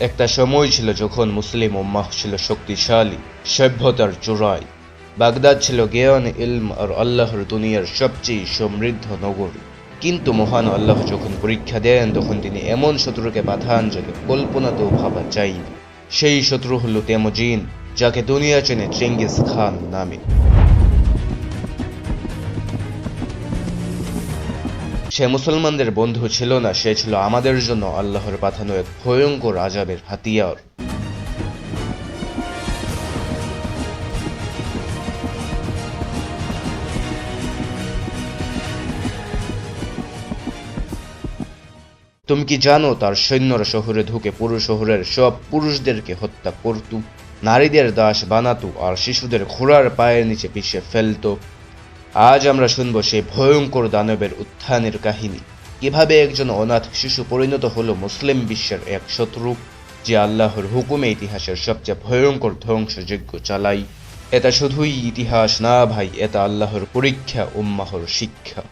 একটা সময় ছিল যখন মুসলিম উম্মাহ ছিল শক্তিশালী, সভ্যতার চূড়ায় বাগদাদ ছিল জ্ঞান, ইলম আর আল্লাহর দুনিয়ার সবচেয়ে সমৃদ্ধ নগরী। কিন্তু মহান আল্লাহ যখন পরীক্ষা দেন, তখন তিনি এমন শত্রুকে পাঠান যাকে কল্পনাতেও ভাবা যায়নি। সেই শত্রু হল তেমজিন, যাকে দুনিয়া চেনে চেঙ্গিস খান নামে। সে মুসলমানদের বন্ধু ছিল না, সে ছিল আমাদের জন্য আল্লাহর পাঠানো এক ভয়ঙ্কর আজাবের হাতিয়ার। তুমি কি জানো তার সৈন্যরা শহরে ঢুকে পুরো শহরের সব পুরুষদেরকে হত্যা করত? নারীদের দাস বানাতো আর শিশুদের ঘোড়ার পায়ের নিচে পিষে ফেলতো। আজ আমরা শুনব সেই ভয়ঙ্কর দানবের উত্থানের কাহিনী। কীভাবে একজন অনাথ শিশু পরিণত হলো মুসলিম বিশ্বের এক শত্রু, যে আল্লাহর হুকুমে ইতিহাসের সবচেয়ে ভয়ঙ্কর ধ্বংসযজ্ঞ চালাই এটা শুধুই ইতিহাস না ভাই, এটা আল্লাহর পরীক্ষা, উম্মাহর শিক্ষা।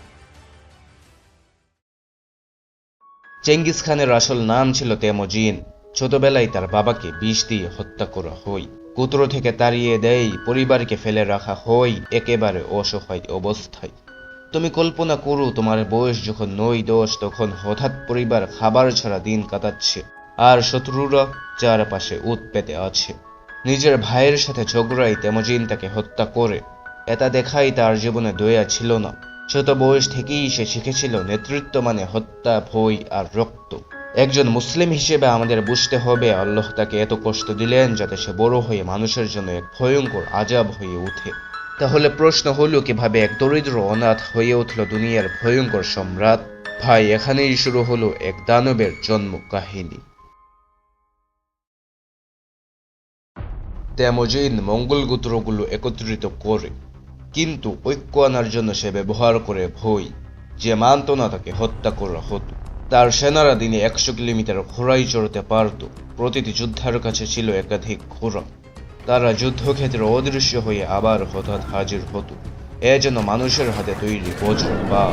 চেঙ্গিস খানের আসল নাম ছিল তেমজিন। ছোটবেলায় তার বাবাকে বিষ দিয়ে হত্যা করা হয়। কুতরো থেকে তাড়িয়ে দেয়, পরিবারকে ফেলে রাখা হয়, একেবারে অসহায় অবস্থায়। তুমি কল্পনা করো, তোমার বয়স যখন নয়, দশ, তখন হঠাৎ পরিবার খাবার ছাড়া দিন কাটাচ্ছে, আর শত্রুরা চারপাশে উত পেতে আছে। নিজের ভাইয়ের সাথে ঝগড়াই তেমজিন তাকে হত্যা করে। এটা দেখাই তার জীবনে দয়া ছিল না। ছোট বয়স থেকেই সে শিখেছিল নেতৃত্ব মানে হত্যা, ভয় আর রক্ত। একজন মুসলিম হিসেবে আমাদের বুঝতে হবে, আল্লাহ তাকে এত কষ্ট দিলেন যাতে সে বড় হয়ে মানুষের জন্য এক ভয়ঙ্কর আজাব হয়ে ওঠে। তাহলে প্রশ্ন হলো, কীভাবে এক দরিদ্র অনাথ হয়ে উঠল দুনিয়ার ভয়ঙ্কর সম্রাট? ভাই, এখানেই শুরু হলো এক দানবের জন্ম কাহিনী তেমজিন মঙ্গল গোত্রগুলো একত্রিত করে, কিন্তু ঐক্য আনার জন্য সে ব্যবহার করে ভয়, যে মানত না তাকে হত্যা করা হতো। তার সেনারা দিনে একশো কিলোমিটার ঘোড়াই চড়তে পারত। প্রতিটি যোদ্ধার কাছে ছিল একাধিক ঘোড়া। তারা যুদ্ধক্ষেত্রে অদৃশ্য হয়ে আবার হঠাৎ হাজির হতো। এ যেন মানুষের হাতে তৈরি বজ্র বা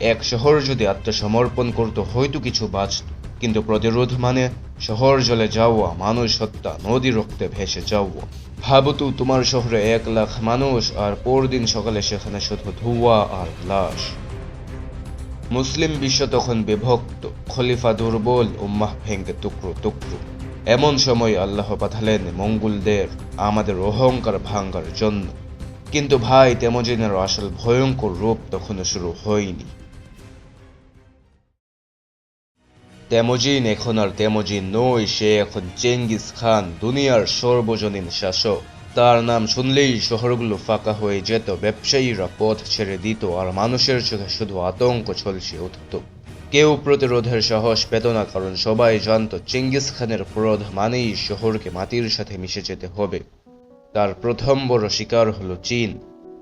এক শহর যদি আত্মসমর্পণ করত, হয়তো কিছু বাঁচত। কিন্তু প্রতিরোধ মানে শহর জলে যাওয়া, মানুষ হত্যা, নদী রক্তে ভেসে যাওয়া। ভাবতু তোমার শহরে এক লাখ মানুষ, আর পরদিন সকালে সেখানে শুধু ধোঁয়া আর লাশ। মুসলিম বিশ্ব তখন বিভক্ত। খলিফা দুর্বল, উম্মাহ ভেঙ্গে টুকরো টুকরো। এমন সময় আল্লাহ পাঠালেন, মঙ্গলদের আমাদের অহংকার ভাঙ্গার জন্য। কিন্তু ভাই, তেমজিনের আসল ভয়ঙ্কর রূপ তখনও শুরু হয়নি। তেমজিন এখন আর তেমজিন নয়, সে এখন চেঙ্গিস খান, দুনিয়ার সর্বজনীন শাসক। তার নাম শুনলেই শহরগুলো ফাঁকা হয়ে যেত। ব্যবসায়ীরা পথ ছেড়ে দিত আর মানুষের চোখে শুধু আতঙ্ক ছলসে উঠত। কেউ প্রতিরোধের সাহস পেত না, কারণ সবাই জানত চেঙ্গিস খানের ক্রোধ মানেই শহরকে মাটির সাথে মিশে যেতে হবে। তার প্রথম বড় শিকার হলো চীন।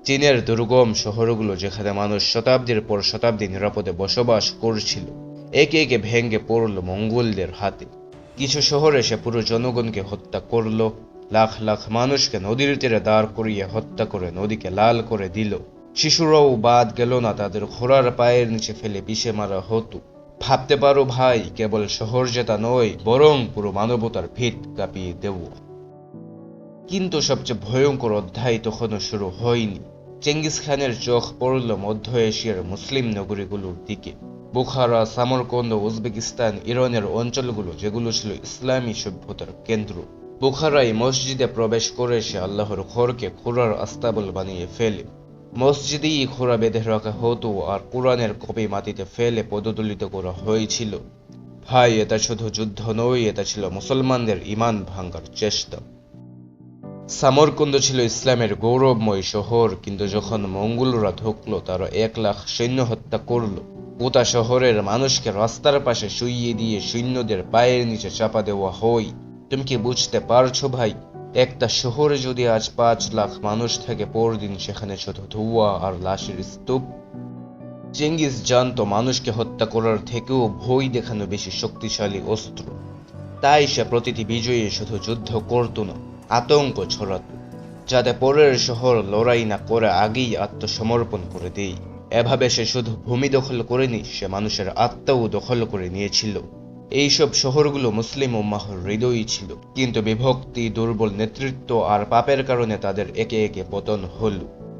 চীনের দুর্গম শহরগুলো যেখানে মানুষ শতাব্দীর পর শতাব্দী নিরাপদে বসবাস করছিল, একে একে ভেঙ্গে পড়ল মঙ্গলদের হাতে। কিছু শহরে সে পুরো জনগণকে হত্যা করল লাখ লাখ মানুষকে নদীর তীরে দাঁড় করিয়ে হত্যা করে নদীকে লাল করে দিল। শিশুরাও বাদ গেল না, তাদের ঘোড়ার পায়ের নিচে ফেলে পিষে মারা হতো। ভাবতে পারো ভাই, কেবল শহর জেতা নয়, বরং পুরো মানবতার ভিত কাঁপিয়ে দেব। কিন্তু সবচেয়ে ভয়ঙ্কর অধ্যায় তখনও শুরু হয়নি। চেঙ্গিস খানের চোখ পড়ল মধ্য এশিয়ার মুসলিম নগরীগুলোর দিকে। বুখারা, সামরকন্দ, উজবেকিস্তান, ইরানের অঞ্চলগুলো, যেগুলো ছিল ইসলামী সভ্যতার কেন্দ্র। বুখারাই মসজিদে প্রবেশ করে সে আল্লাহর ঘরকে খুরার আস্তাবল বানিয়ে ফেলে। মসজিদেই খোরা বেঁধে রাখা হতো আর কোরআনের কপি মাটিতে ফেলে পদদলিত করা হয়েছিল। ভাই, এটা শুধু যুদ্ধ নয়, এটা ছিল মুসলমানদের ইমান ভাঙ্গার চেষ্টা। সামরকুন্দ ছিল ইসলামের গৌরবময় শহর, কিন্তু যখন মঙ্গলরা ঢুকলো, তারা এক লাখ সৈন্য হত্যা করল। গোটা শহরের মানুষকে রাস্তার পাশে শুইয়ে দিয়ে সৈন্যদের পায়ের নিচে চাপা দেওয়া হয়। তুমি কি বুঝতে পারছ ভাই? একটা শহরে যদি আজ পাঁচ লাখ মানুষ থাকে, পরদিন সেখানে শুধু ধোঁয়া আর লাশের স্তূপ। চেঙ্গিস জানতো মানুষকে হত্যা করার থেকেও ভয় দেখানো বেশি শক্তিশালী অস্ত্র। তাই সে প্রতিটি বিজয়ী শুধু যুদ্ধ করত না, আতঙ্ক ছড়াত। যাতে পরের শহর লড়াই না করে আগেই আত্মসমর্পণ করে দেয়। এভাবে সে শুধু ভূমি দখল করেনি, সে মানুষের আত্মাও দখল করে নিয়েছিল। এইসব শহরগুলো মুসলিম উম্মাহর হৃদয়ই ছিল। কিন্তু বিভক্তি, দুর্বল নেতৃত্ব আর পাপের কারণে তাদের একে একে পতন হল।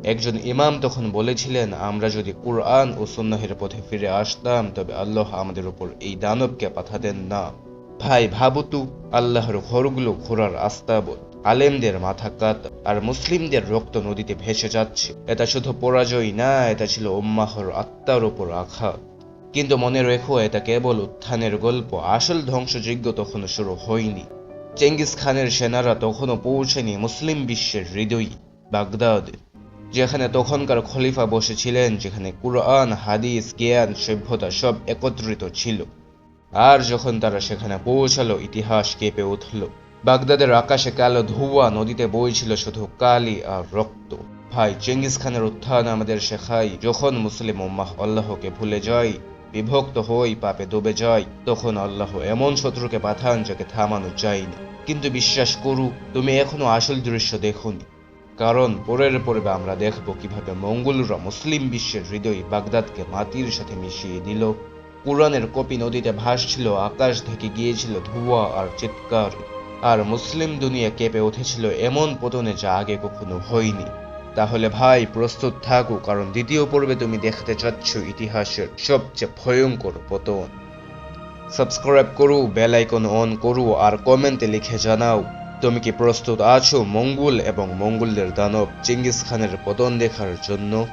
একজন ইমাম তখন বলেছিলেন, আমরা যদি কুরআন ও সুন্নাহের পথে ফিরে আসতাম, তবে আল্লাহ আমাদের উপর এই দানবকে পাঠাতেন না। ভাই ভাবতু আল্লাহর ঘরগুলো ঘোরার আস্তাবত আলেমদের মাথা কাত, আর মুসলিমদের রক্ত নদীতে ভেসে যাচ্ছে। এটা শুধু পরাজয় না, এটা ছিল উম্মাহর আত্মার উপর আঘাত। কিন্তু মনে রেখো, এটা কেবল উত্থানের গল্প। আসল ধ্বংসযজ্ঞ তখনও শুরু হয়নি। চেঙ্গিস খানের সেনারা তখনও পৌঁছেনি মুসলিম বিশ্বের হৃদয়ী, বাগদাদে, যেখানে তখনকার খলিফা বসেছিলেন, যেখানে কুরআন, হাদিস, জ্ঞান, সভ্যতা সব একত্রিত ছিল। আর যখন তারা সেখানে পৌঁছালো, ইতিহাস কেঁপে উঠল। বাগদাদের আকাশে কালো ধোঁয়া, নদীতে বইছিল শুধু কালি আর রক্ত। ভাই, চেঙ্গিস খানের উত্থান আমাদের শেখায়, যখন মুসলিম উম্মাহ আল্লাহকে ভুলে যায় বিভক্ত হই পাপে ডুবে যায় তখন আল্লাহ এমন শত্রুকে পাঠান যাকে থামানো যায় না কিন্তু বিশ্বাস করু, তুমি এখনও আসল দৃশ্য দেখোনি। কারণ পরের পর্বে আমরা দেখব কীভাবে মঙ্গলরা মুসলিম বিশ্বের হৃদয় বাগদাদকে মাটির সাথে মিশিয়ে দিল কোরআনের কপি নদীতে ভাসছিল, আকাশ থেকে গিয়েছিল ধোঁয়া আর চিৎকার। আর মুসলিম দুনিয়া কেঁপে উঠেছিল এমন পতনে যা আগে কখনো হয়নি। তাহলে ভাই, প্রস্তুত থাকো, কারণ দ্বিতীয় পর্বে তুমি দেখতে চাচ্ছ ইতিহাসের সবচেয়ে ভয়ঙ্কর পতন। সাবস্ক্রাইব করো, বেল আইকন অন করু, আর কমেন্টে লিখে জানাও, তুমি কি প্রস্তুত আছো মঙ্গল এবং মঙ্গলদের দানব, চিঙ্গিস খানের পতন দেখার জন্য?